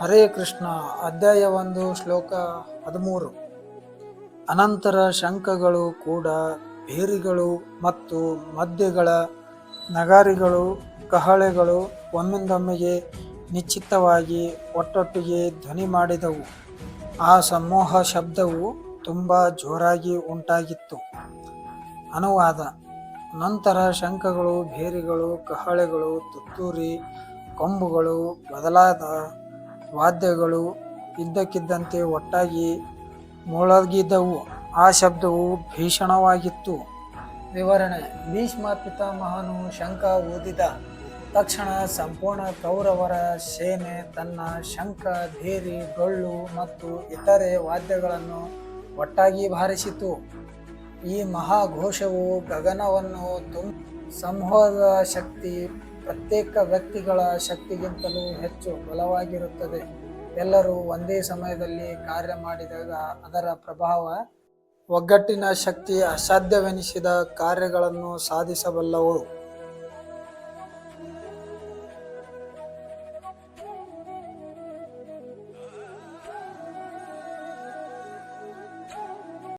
ಹರೇ ಕೃಷ್ಣ ಅಧ್ಯಾಯ ಒಂದು, ಶ್ಲೋಕ ಹದಿಮೂರು. ಅನಂತರ ಶಂಖಗಳು ಕೂಡ ಭೇರಿಗಳು ಮತ್ತು ಮದ್ಯಗಳ ನಗಾರಿಗಳು, ಕಹಳೆಗಳು ಒಮ್ಮಿಂದೊಮ್ಮೆಗೆ ನಿಶ್ಚಿತವಾಗಿ ಒಟ್ಟೊಟ್ಟಿಗೆ ಧ್ವನಿ ಮಾಡಿದವು. ಆ ಸಮೂಹ ಶಬ್ದವು ತುಂಬ ಜೋರಾಗಿ ಉಂಟಾಗಿತ್ತು. ಅನುವಾದ, ನಂತರ ಶಂಖಗಳು, ಭೇರಿಗಳು, ಕಹಳೆಗಳು, ತುತ್ತೂರಿ, ಕೊಂಬುಗಳು ಬದಲಾದ ವಾದ್ಯಗಳು ಇದ್ದಕ್ಕಿದ್ದಂತೆ ಒಟ್ಟಾಗಿ ಮೊಳಗಿದವು. ಆ ಶಬ್ದವು ಭೀಷಣವಾಗಿತ್ತು. ವಿವರಣೆ. ಭೀಷ್ಮ ಪಿತಾಮಹನು ಶಂಖ ಊದಿದ ತಕ್ಷಣ ಸಂಪೂರ್ಣ ಕೌರವರ ಸೇನೆ ತನ್ನ ಶಂಖ ಧೇರಿ ಡೊಳ್ಳು ಮತ್ತು ಇತರೆ ವಾದ್ಯಗಳನ್ನು ಒಟ್ಟಾಗಿ ಬಾರಿಸಿತು. ಈ ಮಹಾಘೋಷವು ಗಗನವನ್ನು ತುಂಬ ಸಂಹೋದ ಶಕ್ತಿ, ಪ್ರತ್ಯೇಕ ವ್ಯಕ್ತಿಗಳ ಶಕ್ತಿಗಿಂತಲೂ ಹೆಚ್ಚು ಬಲವಾಗಿರುತ್ತದೆ. ಎಲ್ಲರೂ ಒಂದೇ ಸಮಯದಲ್ಲಿ ಕಾರ್ಯ ಮಾಡಿದಾಗ ಅದರ ಪ್ರಭಾವ ಒಗ್ಗಟ್ಟಿನ ಶಕ್ತಿ ಅಸಾಧ್ಯವೆನಿಸಿದ ಕಾರ್ಯಗಳನ್ನು ಸಾಧಿಸಬಲ್ಲವು.